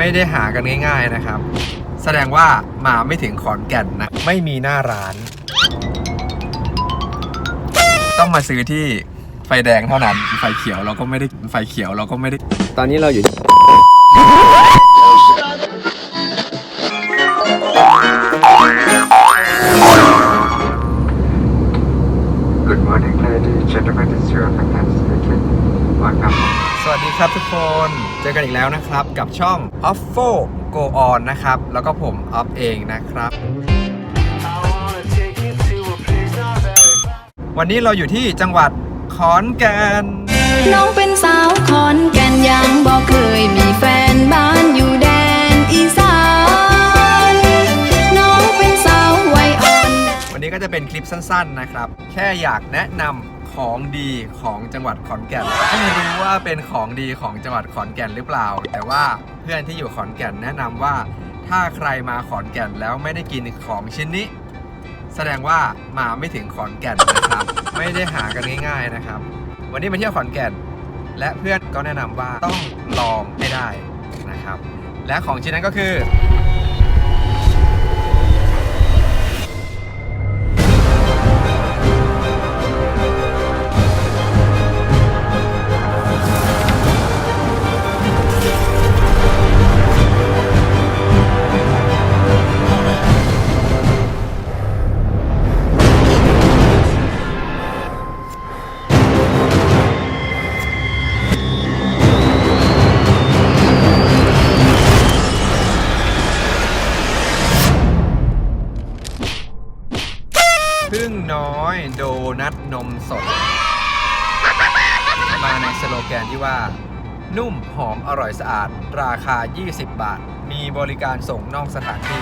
ไม่ได้หากันง่าย ๆนะครับ แสดงว่ามาไม่ถึงขอนแก่นนะ ไม่มีหน้าร้าน ต้องมาซื้อที่ไฟแดงเท่านั้น ไฟเขียวเราก็ไม่ได้ไฟเขียวเราก็ไม่ได้ ตอนนี้เราอยู่ ครับทุกคนเจอกันอีกแล้วนะครับ กับช่อง Offo Go On นะครับ แล้วก็ผมออฟเองนะครับ วันนี้เราอยู่ที่จังหวัดขอนแก่นน้องเป็นสาวขอนแก่นยังบอกเคยมีแฟนบ้านอยู่แดนอีสานน้องเป็นสาววัยอ่อน วันนี้ก็จะเป็นคลิปสั้นๆนะครับ แค่อยากแนะนำ ของดีของจังหวัดขอนแก่นไม่รู้ว่าเป็นของดีของจังหวัดขอนแก่นหรือเปล่า แต่ว่าเพื่อนที่อยู่ขอนแก่นแนะนำว่า ถ้าใครมาขอนแก่นแล้วไม่ได้กินของชิ้นนี้ แสดงว่ามาไม่ถึงขอนแก่นนะครับ ไม่ได้หากันง่าย ๆนะครับ วันนี้มาเที่ยวขอนแก่น และเพื่อนก็แนะนำว่าต้องลองให้ได้นะครับ และของชิ้นนั้นก็คือ งน้อยโดนัทนมสด มาในสโลแกนที่ว่า นุ่มหอมอร่อยสะอาด ราคา 20 บาท มีบริการส่งนอกสถานที่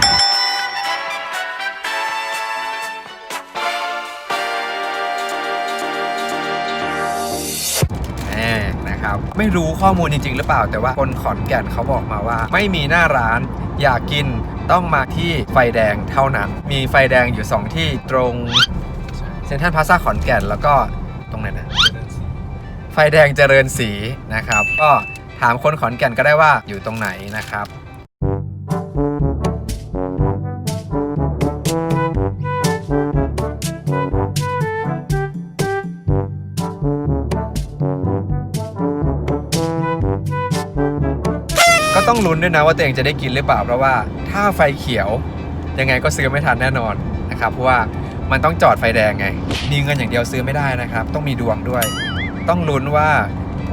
แน่นะครับไม่รู้ข้อมูลจริง ๆ หรือเปล่าแต่ว่าคนขอนแก่นเขาบอกมาว่า ไม่มีหน้าร้านอยากกิน ต้องมาที่ไฟแดงเท่านั้น มีไฟแดงอยู่ 2 ที่ตรงเซ็นทรัลพลาซ่าขอนแก่น แล้วก็ตรงไหนนะไฟแดงเจริญศรีนะครับ ก็ถามคนขอนแก่นก็ได้ว่าอยู่ตรงไหนนะครับ ต้องลุ้นด้วยนะว่าตัวเองจะได้กินหรือเปล่า เพราะว่าถ้าไฟเขียวยังไงก็ซื้อไม่ทันแน่นอนนะครับเพราะว่ามันต้องจอดไฟแดงไง มีเงินอย่างเดียวซื้อไม่ได้นะครับ ต้องมีดวงด้วย ต้องลุ้นว่า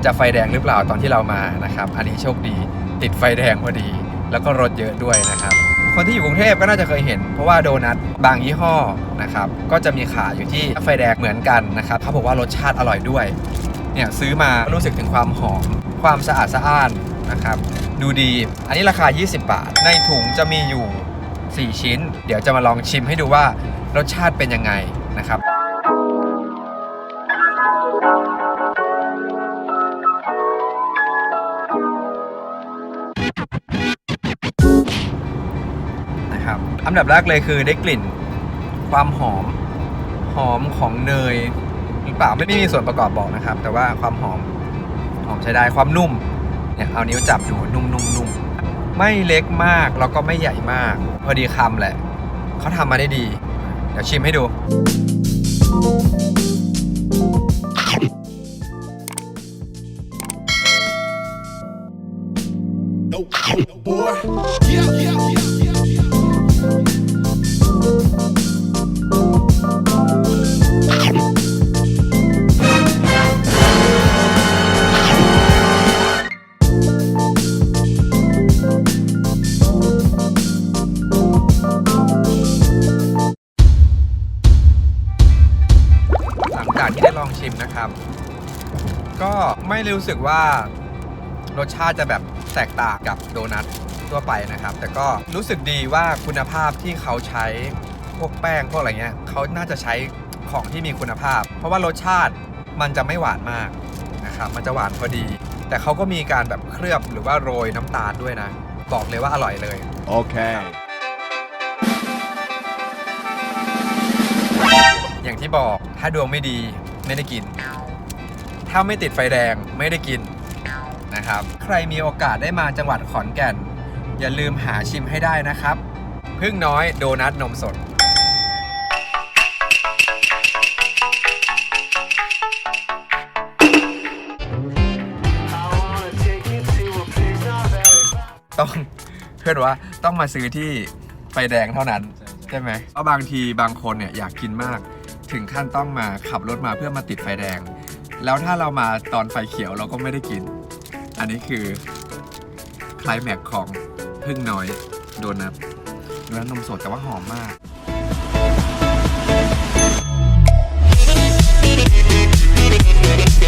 จะไฟแดงหรือเปล่าตอนที่เรามานะครับ อันนี้โชคดีติดไฟแดงพอดี แล้วก็รถเยอะด้วยนะครับ คนที่อยู่กรุงเทพก็น่าจะเคยเห็น เพราะว่าโดนัทบางยี่ห้อนะครับ ก็จะมีขายอยู่ที่ไฟแดงเหมือนกันนะครับเขาบอกว่ารสชาติอร่อยด้วย เนี่ยซื้อมารู้สึกถึงความหอม ความสะอาดสะอ้าน นะครับ ดูดี อันนี้ราคา 20 บาท ในถุงจะมีอยู่ 4 ชิ้น เดี๋ยวจะมาลองชิมให้ดูว่ารสชาติเป็นยังไงนะครับนะครับอันดับแรกเลยคือได้กลิ่นความหอมหอมของเนยหรือเปล่าไม่ไม่มีส่วนประกอบบอกนะครับ แต่ว่าความหอมหอมใช้ได้ความนุ่ม เนี่ยเอานิ้วจับดูนุ่มนุ่มนุ่มไม่เล็กมากแล้วก็ไม่ใหญ่มาก พอดีคำแหละเขาทำมาได้ดี เดี๋ยวชิมให้ดู ไม่รู้สึกว่ารสชาติจะแบบแตกต่างกับโดนัททั่วไปนะครับ แต่ก็รู้สึกดีว่าคุณภาพที่เขาใช้พวกแป้งพวกอะไรเงี้ยเขาน่าจะใช้ของที่มีคุณภาพ เพราะว่ารสชาติมันจะไม่หวานมากนะครับมันจะหวานพอดี แต่เขาก็มีการแบบเคลือบหรือว่าโรยน้ำตาลด้วยนะ บอกเลยว่าอร่อยเลย Okay. อย่างที่บอกถ้าดวงไม่ดีไม่ได้กิน ถ้าไม่ติดไฟแดงไม่ได้กินนะครับ ใครมีโอกาสได้มาจังหวัดขอนแก่น อย่าลืมหาชิมให้ได้นะครับ พึ่งน้อยโดนัทนมสดต้องเพื่อนว่าต้องมาซื้อที่ไฟแดงเท่านั้น ใช่ไหมเพราะบางทีบางคนเนี่ยอยากกินมาก ถึงขั้นต้องมาขับรถมาเพื่อมาติดไฟแดง แล้วถ้าเรามาตอนไฟเขียวเราก็ไม่ได้กิน อันนี้คือคลายแม็กของพึ่งน้อยโดนัทโดนัทนมสดแต่ว่าหอมมากเ